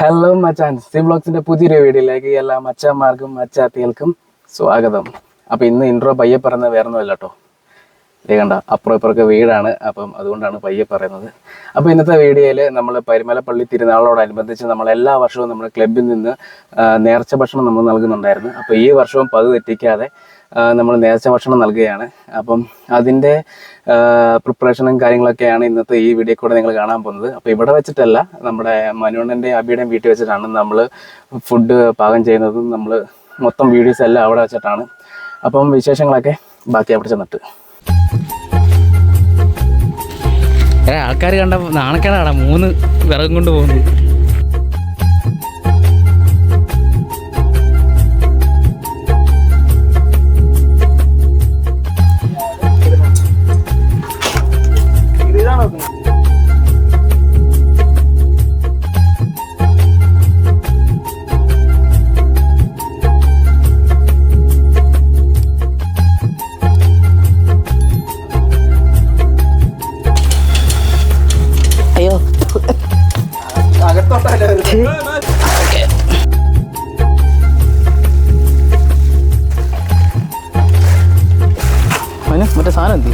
Hello മച്ചാൻ. C ബ്ലോഗ്സിന്റെ പുതിയൊരു വീഡിയോയിലേക്ക് എല്ലാ മച്ചാന്മാർക്കും മച്ചാത്തികൾക്കും സ്വാഗതം. അപ്പൊ ഇന്ന് ഇൻട്രോ പയ്യെ പറഞ്ഞ വേറൊന്നുമല്ല കേട്ടോ കണ്ട അപ്പുറം ഇപ്പുറമൊക്കെ വീടാണ്. അപ്പം അതുകൊണ്ടാണ് പയ്യെ പറയുന്നത്. അപ്പോൾ ഇന്നത്തെ വീഡിയോയിൽ നമ്മൾ പരിമലപ്പള്ളി തിരുനാളോടനുബന്ധിച്ച് നമ്മൾ എല്ലാ വർഷവും നമ്മുടെ ക്ലബിൽ നിന്ന് നേർച്ച ഭക്ഷണം നമ്മൾ നൽകുന്നുണ്ടായിരുന്നു. അപ്പോൾ ഈ വർഷവും പത് തെറ്റിക്കാതെ നമ്മൾ നേർച്ച ഭക്ഷണം നൽകുകയാണ്. അപ്പം അതിന്റെ പ്രിപ്പറേഷനും കാര്യങ്ങളൊക്കെയാണ് ഇന്നത്തെ ഈ വീഡിയോ കൂടെ നിങ്ങൾ കാണാൻ പോകുന്നത്. അപ്പോൾ ഇവിടെ വെച്ചിട്ടല്ല നമ്മുടെ മനുവണ്ണന്റെ അബിയുടെയും വീട്ടിൽ വെച്ചിട്ടാണ് നമ്മൾ ഫുഡ് പാകം ചെയ്യുന്നതും നമ്മൾ മൊത്തം വീഡിയോസ് എല്ലാം അവിടെ വെച്ചിട്ടാണ്. അപ്പം വിശേഷങ്ങളൊക്കെ ബാക്കി അവിടെ ചെന്നിട്ട്. ആൾക്കാർ കണ്ട നാണക്കേടാടാ മൂന്ന് വിറകും കൊണ്ട് പോകുന്നു മനു മറ്റേ സാധനം എന്തി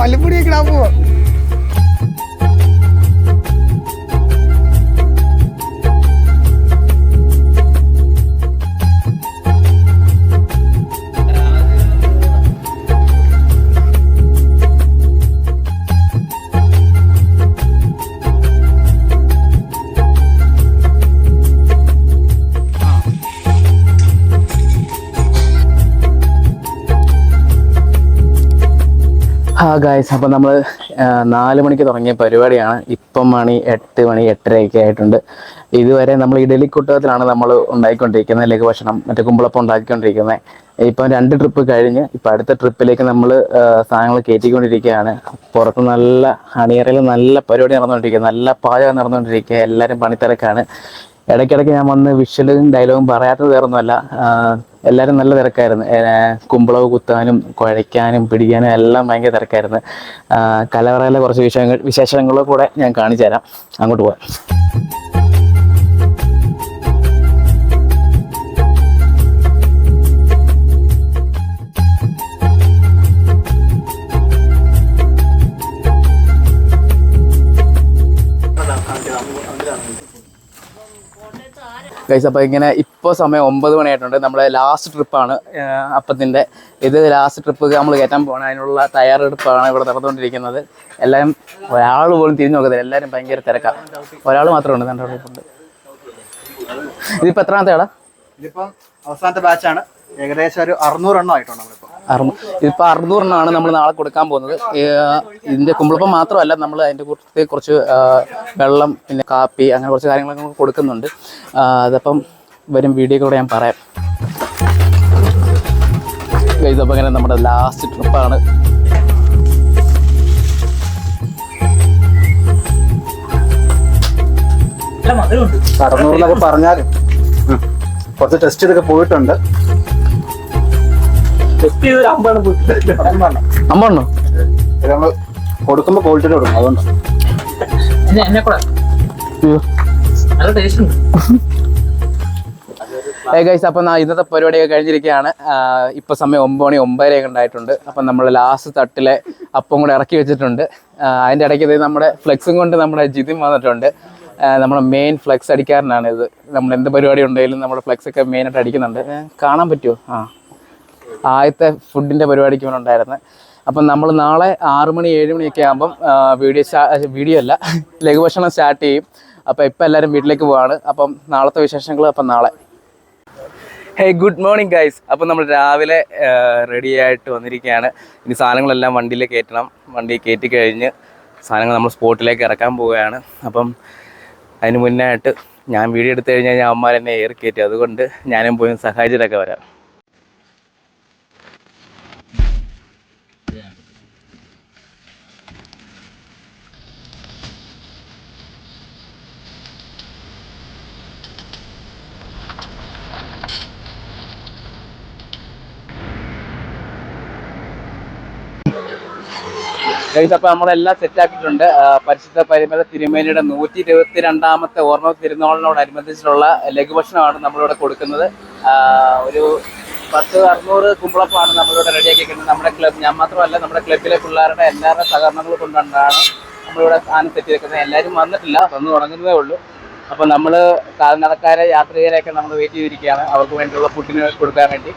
മല്ലിപ്പൊടിയൊക്കെ ഇടാൻ പോവാ ആ ഗായ്സ് അപ്പം നമ്മൾ നാല് മണിക്ക് തുടങ്ങിയ പരിപാടിയാണ്. ഇപ്പം മണി എട്ട് മണി എട്ടരയൊക്കെ ആയിട്ടുണ്ട്. ഇതുവരെ നമ്മൾ ഇഡലി കുട്ടകത്തിലാണ് നമ്മൾ ഉണ്ടാക്കിക്കൊണ്ടിരിക്കുന്നത് ലഘു ഭക്ഷണം മറ്റേ കുമ്പളപ്പം ഉണ്ടാക്കിക്കൊണ്ടിരിക്കുന്നത്. ഇപ്പം രണ്ട് ട്രിപ്പ് കഴിഞ്ഞ് ഇപ്പം അടുത്ത ട്രിപ്പിലേക്ക് നമ്മൾ സാധനങ്ങൾ കയറ്റിക്കൊണ്ടിരിക്കുകയാണ്. പുറത്ത് നല്ല അണിയറയിൽ നല്ല പരിപാടി നടന്നുകൊണ്ടിരിക്കുക. നല്ല പാചകം നടന്നുകൊണ്ടിരിക്കുക. എല്ലാവരും പണിത്തിരക്കാണ്. ഇടയ്ക്കിടയ്ക്ക് ഞാൻ വന്ന് വിഷ്വലും ഡയലോഗും പറയാത്തത് വേറൊന്നുമല്ല. എല്ലാവരും നല്ല തിരക്കായിരുന്നു. കുമ്പളവ് കുത്താനും കുഴയ്ക്കാനും പിടിക്കാനും എല്ലാം ഭയങ്കര തിരക്കായിരുന്നു. കലവറയിലെ കുറച്ച് വിശേഷങ്ങൾ വിശേഷങ്ങളും കൂടെ ഞാൻ കാണിച്ചു തരാം അങ്ങോട്ട് പോവാം. ഗൈസ് അപ്പോൾ ഇങ്ങനെ ഇപ്പോൾ സമയം ഒമ്പത് മണിയായിട്ടുണ്ട്. നമ്മുടെ ലാസ്റ്റ് ട്രിപ്പാണ് അപ്പത്തിന്റെ. ഇത് ലാസ്റ്റ് ട്രിപ്പ് നമ്മൾ കയറ്റാൻ പോകണം അതിനുള്ള തയ്യാറെടുപ്പാണ് ഇവിടെ നടന്നുകൊണ്ടിരിക്കുന്നത്. എല്ലാവരും ഒരാൾ പോലും തിരിഞ്ഞു നോക്കത്തില്ല. എല്ലാവരും ഭയങ്കര തിരക്കാണ് ഒരാൾ മാത്രമേ ഉണ്ട് എന്റെ അവിടെ ഉണ്ട്. ഇതിപ്പോൾ എത്രാമത്തെ ആടാ ഇതിപ്പം അവസാനത്തെ ബാച്ചാണ് ഏകദേശം ഒരു അറുന്നൂറ് എണ്ണം ആയിട്ടുണ്ട് നമ്മളിപ്പോ. ഇതിപ്പോൾ അറുന്നൂറിനാണ് നമ്മൾ നാളെ കൊടുക്കാൻ പോകുന്നത്. ഇതിന്റെ കുമ്പിളപ്പം മാത്രമല്ല നമ്മൾ അതിന്റെ കൂട്ടത്തിൽ കുറച്ച് വെള്ളം പിന്നെ കാപ്പി അങ്ങനെ കുറച്ച് കാര്യങ്ങളൊക്കെ കൊടുക്കുന്നുണ്ട്. അതപ്പം വരും വീഡിയോ കൂടെ ഞാൻ പറയാം. ഇതപ്പോൾ ഇങ്ങനെ നമ്മുടെ ലാസ്റ്റ് ട്രിപ്പാണ് അറുന്നൂറിനൊക്കെ പറഞ്ഞാലും കുറച്ച് ടെസ്റ്റ് ചെയ്തൊക്കെ പോയിട്ടുണ്ട്. അമ്മണ്ണോ ഇത് നമ്മൾ കൊടുക്കുമ്പോൾ ക്വാളിറ്റിയിൽ കൊടുക്കും അതുകൊണ്ട്. ഏ ഗൈസ് അപ്പം നാ ഇന്നത്തെ പരിപാടിയൊക്കെ കഴിഞ്ഞിരിക്കുകയാണ്. ഇപ്പൊ സമയം ഒമ്പത് മണി ഒമ്പതരയൊക്കെ ഉണ്ടായിട്ടുണ്ട്. അപ്പം നമ്മൾ ലാസ്റ്റ് തട്ടിലെ അപ്പം കൂടെ ഇറക്കി വെച്ചിട്ടുണ്ട്. അതിന്റെ അതിന്റെ ഇടയ്ക്ക് ഇത് നമ്മുടെ ഫ്ലെക്സും കൊണ്ട് നമ്മുടെ ജിതിൻ വന്നിട്ടുണ്ട്. നമ്മുടെ മെയിൻ ഫ്ലെക്സ് അടിക്കാരനാണ് ഇത് നമ്മൾ എന്ത് പരിപാടി ഉണ്ടെങ്കിലും നമ്മുടെ ഫ്ലെക്സ് ഒക്കെ മെയിൻ ആയിട്ട് അടിക്കുന്നുണ്ട്. കാണാൻ പറ്റുമോ ആ. ആദ്യത്തെ ഫുഡിന്റെ പരിപാടിക്ക് ഇവിടെ ഉണ്ടായിരുന്നത് അപ്പം നമ്മൾ നാളെ ആറ് മണി ഏഴ് മണിയൊക്കെ ആകുമ്പം വീഡിയോ വീഡിയോ അല്ല ലഘുഭക്ഷണം സ്റ്റാർട്ട് ചെയ്യും. അപ്പം ഇപ്പം എല്ലാവരും വീട്ടിലേക്ക് പോവാണ്. അപ്പം നാളത്തെ വിശേഷങ്ങൾ അപ്പം നാളെ. ഹേയ് ഗുഡ് മോർണിംഗ് ഗൈസ് അപ്പം നമ്മൾ രാവിലെ റെഡി ആയിട്ട് വന്നിരിക്കുകയാണ്. ഇനി സാധനങ്ങളെല്ലാം വണ്ടിയിൽ കയറ്റണം. വണ്ടി കയറ്റി കഴിഞ്ഞ് സാധനങ്ങൾ നമ്മൾ സ്പോട്ടിലേക്ക് ഇറക്കാൻ പോവുകയാണ്. അപ്പം അതിന് മുന്നേ ആയിട്ട് ഞാൻ വീഡിയോ എടുത്തു കഴിഞ്ഞാൽ ഞാൻ അമ്മമാരെന്നെ ഏറി കയറ്റി. അതുകൊണ്ട് ഞാനും പോയി സഹായിച്ചിട്ടൊക്കെ വരാം. ഗൈസ് അപ്പൊ നമ്മളെല്ലാം സെറ്റ് ആക്കിയിട്ടുണ്ട്. പരിശുദ്ധ പരിമല തിരുമേനിയുടെ നൂറ്റി ഇരുപത്തി രണ്ടാമത്തെ ഓർമ്മ തിരുനാളിനോടനുബന്ധിച്ചിട്ടുള്ള ലഘുഭക്ഷണമാണ് നമ്മളിവിടെ കൊടുക്കുന്നത്. ഒരു പത്ത് അറുന്നൂറ് കുമ്പളപ്പാണ് നമ്മളിവിടെ റെഡിയാക്കിയിരിക്കുന്നത് നമ്മുടെ ക്ലബ് ഞാൻ മാത്രമല്ല നമ്മുടെ ക്ലബിലെ പിള്ളേരുടെ എല്ലാവരുടെ സഹകരണങ്ങൾ കൊണ്ടാണ് നമ്മളിവിടെ സാധനം സെറ്റ് ചെയ്തിരിക്കുന്നത്. എല്ലാവരും വന്നിട്ടില്ല വന്ന് തുടങ്ങുന്നതേ ഉള്ളൂ. അപ്പൊ നമ്മൾ കാൽനടക്കാരെ യാത്രികരെയൊക്കെ നമ്മൾ വെയിറ്റ് ചെയ്തിരിക്കുകയാണ്. അവർക്ക് വേണ്ടിയുള്ള ഫുഡിന് കൊടുക്കാൻ വേണ്ടി.